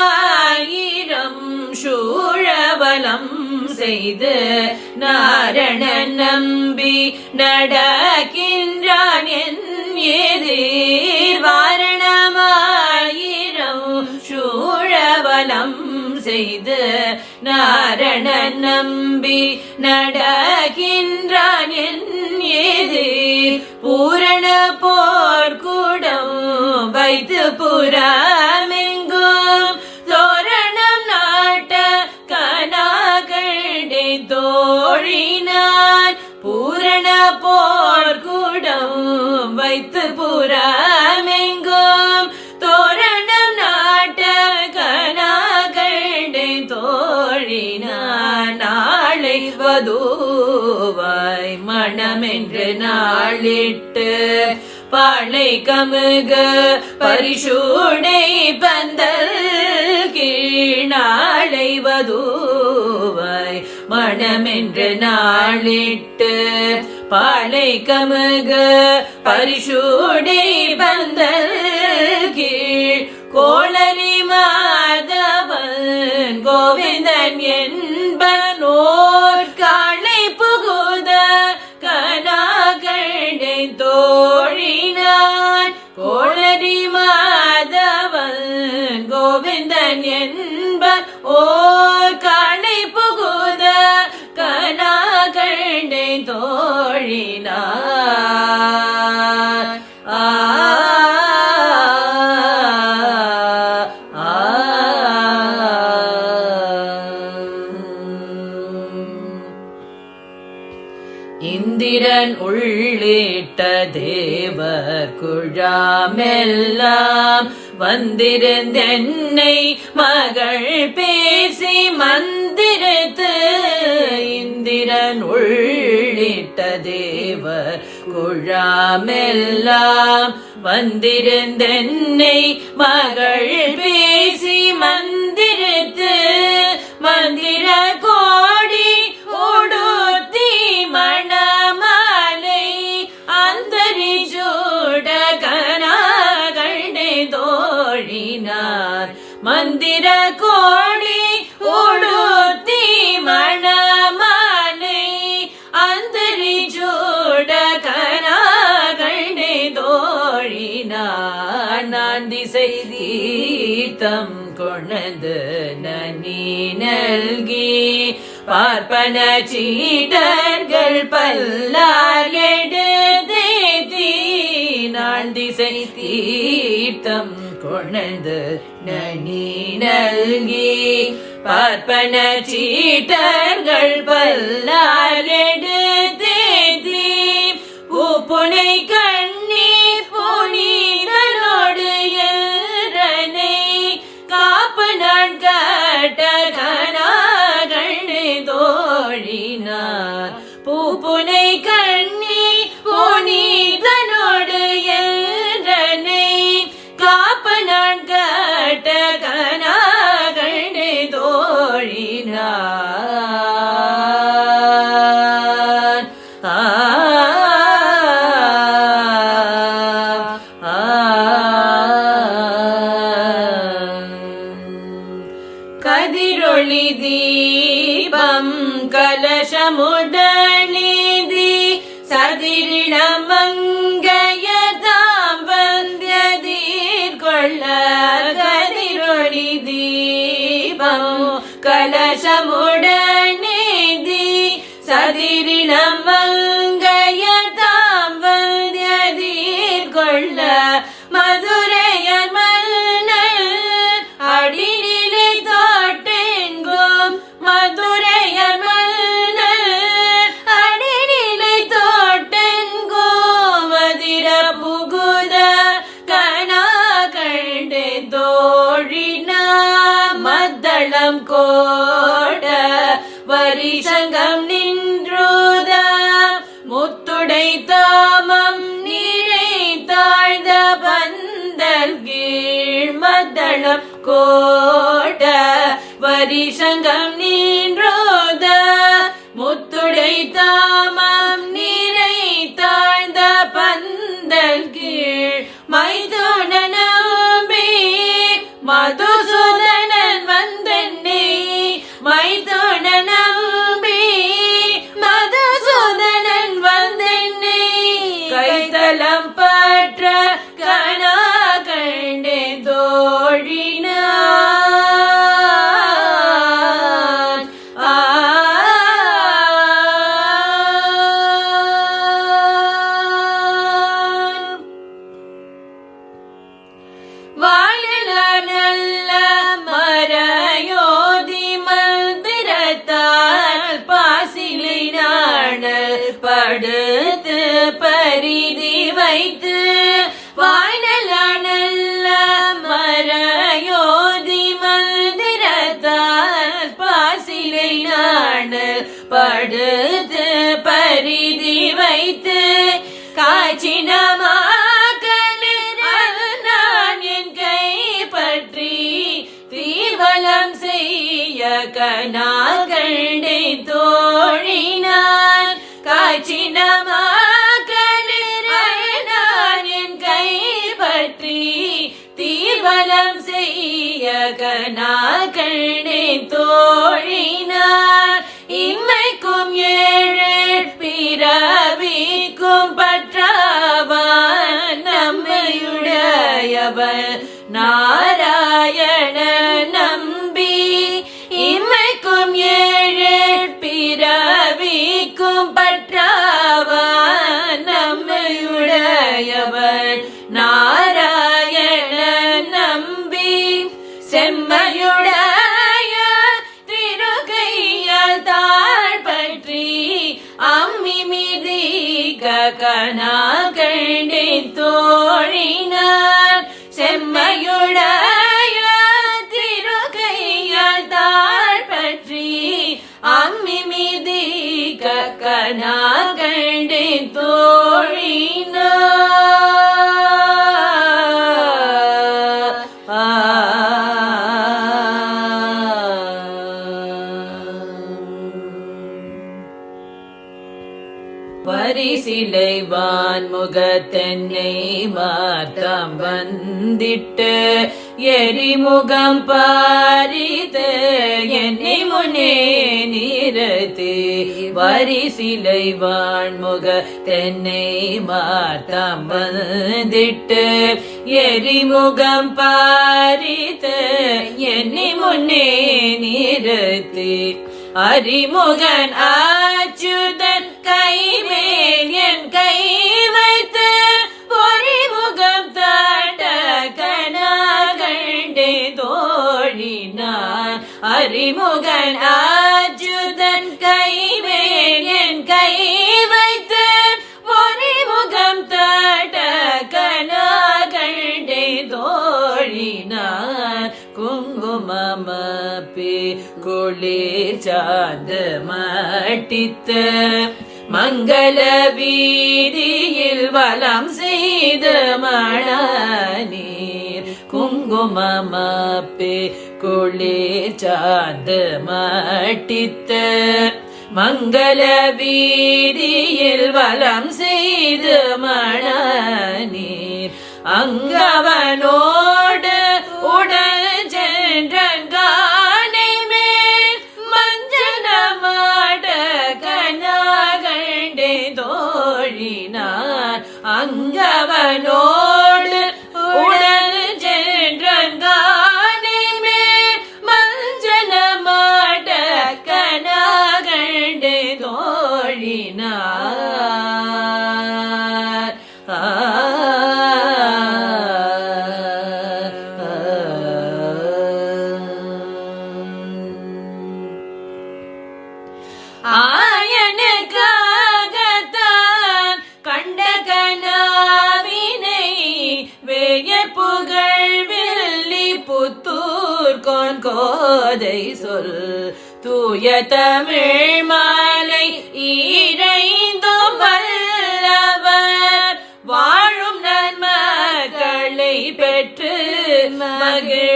வாரணமாயிரம் சூழவலம் செய்து நாரண நம்பி நடக்கின்றான் என் எதிர் வாரணமாயிரம் சூழவலம் செய்து நாரண நம்பி நடக்கின்றான் என் எதிர் பூரண போர்க்கூடம் வைத்து புறா தோழினான் பூரண போர்க்குடம் வைத்து புறமெங்கும். தோரணம் நாட்ட கனாகண்டே தோழினான் நாளை வதூவாய் மனமென்று நாளிட்டு பாழை கமுக. பரிசூடை பந்தல் கீழாளை வதூவாய் மனமென்று நாளிட்டு பாளை கமுக பரிசூடை பந்தல் கீழ் கோளரி என்ப ஓ இந்திரன் உள்ளிட்ட தேவர் குழாமெல்லாம் வந்திருந்தென்னை மகள் பேசி மந்திரத்து இந்திரன் உள்ளிட்ட தேவர் குழாமெல்லாம் வந்திருந்தென்னை மகள் பேசி மந்திர மந்திர கோடி உடுத்தி மணமானை அந்தரி சூட கணே தோழினார் நான் திசை தீர்த்தம் கொணது நனி நல்கி பார்ப்பன சீடர்கள் பல்லார் எடுத்தேத்தி நான் திசை தீர்த்தம் கொணந்து நனி நல்கி பார்ப்பன சீட்டர்கள் பல்லார் எடுத்தேத்தி பூப்புனை கண்ணி புனிதனோடு எல்றனை காப்பு நான் கட்ட கணாகண்ணு தோழினார். பூப்புனை கண்ணி সময় கோட வரிசங்கம் படுத்து பரிதி வைத்து வாய்நல நல்ல மரயோதி மந்திரத்தால் பாசிலை நாணல் படுத்து பரிதி வைத்து காய்ச்சினமா நான் என் கனா கனா கண்டே தோழினான் இம்மைக்கும் ஏழு பிறவிக்கும் பற்றவான். நம்மையுடையவன் நாராயண கனா கண்டே வான் முகத்தென்னை மாத்தம் வந்திட்டு எரிமுகம் பாரித்து என்னை முன்னே நிறுத்தி வரிசிலை வான்முக தென்னை மாத்தம் வந்திட்டு எரிமுகம் பாரித்து என்னை முன்னே நிறுத்தி அறிமுகன் அச்சுதன் கைமேல் கை வைத்து பொறிமுகம் தாட்ட கனா கண்டே தோழினான் அறிமுகன் அஜுதன் கைமேல் என் கை வைத்து பொறிமுகம் தாட்ட கனா கண்டே தோழினான் குங்குமமப்பி குளிர் சார்ந்து மாட்டித்த மங்கள வீதியில் வலம் செய்த மணநீர் குங்குமமப்பி குளிர் சார்ந்து மட்டித்து. மங்கள வீதியில் வலம் செய்து மணநீர் அங்கவனோ கோன் சொல். தூய தமிழ் மாலை ஈரைந்தும் வல்லவர். வாழும் நன்மகளை பெற்று மகிழ்